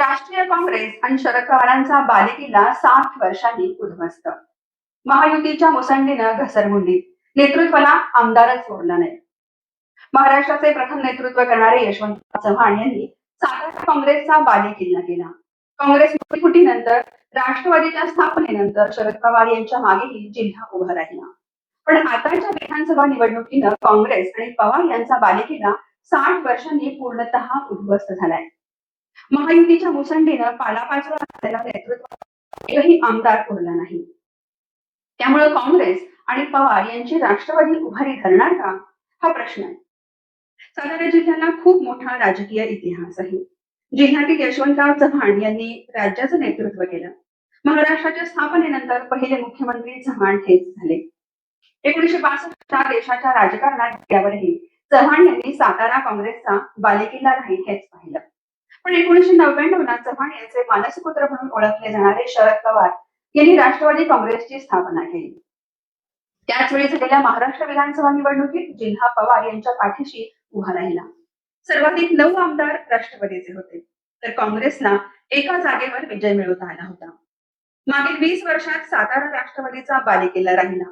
राष्ट्रीय काँग्रेस आणि शरद पवारांचा बालेकिल्ला साठ वर्षांनी उद्ध्वस्त. महायुतीच्या मुसंडीनं घसरगुंडी. नेतृत्वाला आमदारच सोडला नाही. महाराष्ट्राचे प्रथम नेतृत्व करणारे यशवंत चव्हाण यांनी सातारा काँग्रेसचा बालेकिल्ला केला. काँग्रेस फुटीनंतर राष्ट्रवादीच्या स्थापनेनंतर शरद पवार यांच्या मागेही जिल्हा उभा राहिला. पण आताच्या विधानसभा निवडणुकीनं काँग्रेस आणि पवार यांचा बालेकिल्ला साठ वर्षांनी पूर्णतः उद्ध्वस्त झालाय. महायुतीच्या मुसंडीनं पालापाचोळा असलेला नेतृत्व एकही आमदार उरला नाही. त्यामुळे काँग्रेस आणि पवार यांची राष्ट्रवादी उभारी धरणार का? हा प्रश्न आहे. सातारा जिल्ह्याला खूप मोठा राजकीय इतिहास आहे. जिल्ह्यातील यशवंतराव चव्हाण यांनी राज्याचं नेतृत्व केलं. महाराष्ट्राच्या स्थापनेनंतर पहिले मुख्यमंत्री चव्हाण हेच झाले. एकोणीशे बासष्टच्या देशाच्या राजकारणात गेल्यावरही चव्हाण यांनी सातारा काँग्रेसचा बालेकिल्ला राहील हेच पाहिलं. पण एकोणीशे नव्याण्णवला चव्हाण यांचे मानसपुत्र म्हणून ओळखले जाणारे शरद पवार यांनी राष्ट्रवादी काँग्रेसची स्थापना केली. त्याच वेळी झालेल्या महाराष्ट्र विधानसभा निवडणुकीत जिल्हा पवार यांच्या पाठीशी उभा राहिला. सर्वाधिक नऊ आमदार राष्ट्रवादीचे होते. तर काँग्रेसला एका जागेवर विजय मिळवता आला होता. मागील वीस वर्षात सातारा राष्ट्रवादीचा बालेकिल्ला राहिला.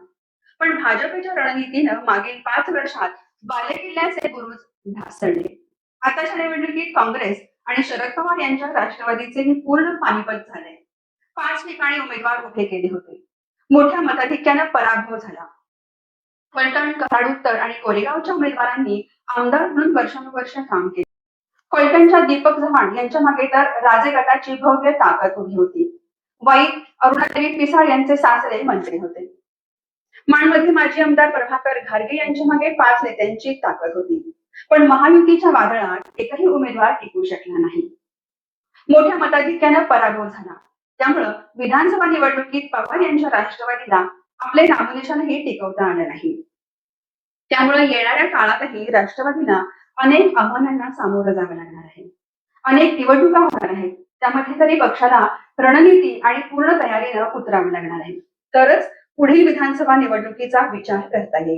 पण भाजपच्या रणनीतीनं मागील पाच वर्षात बालेकिल्ल्याचे गुरुज ढासळले. आताच्या निवडणुकीत काँग्रेस आणि शरद पवार यांच्या राष्ट्रवादीचे पूर्ण पानिपत झाले पाच ठिकाणी उमेदवार उभे केले होते. मोठ्या मताधिक्यानं पराभव झाला. फलटण कराड उत्तर आणि कोरेगावच्या उमेदवारांनी आमदार म्हणून वर्षानुवर्ष काम केले. फलटणच्या दीपक चव्हाण यांच्या मागे तर राजे गटाची भव्य ताकद उभी होती. वाईट अरुणादेवी पिसाळ यांचे सासरे मंत्री होते. माणमध्ये माजी आमदार प्रभाकर घारगे यांच्या मागे पाच नेत्यांची ताकद होती. पण महायुतीच्या वादळात एकही उमेदवार टिकू शकला नाही. मोठ्या मताधिक्यानं पराभव झाला. त्यामुळं विधानसभा निवडणुकीत पवार यांच्या राष्ट्रवादीला आपले नामनिशानही टिकवता आलं नाही. त्यामुळे येणाऱ्या काळातही राष्ट्रवादीला अनेक आव्हानांना सामोरं जावं लागणार आहे. अनेक निवडणुका होणार आहेत. त्यामध्ये तरी पक्षाला रणनीती आणि पूर्ण तयारीनं उतरावं लागणार आहे. तरच पुढील विधानसभा निवडणुकीचा विचार करता येईल.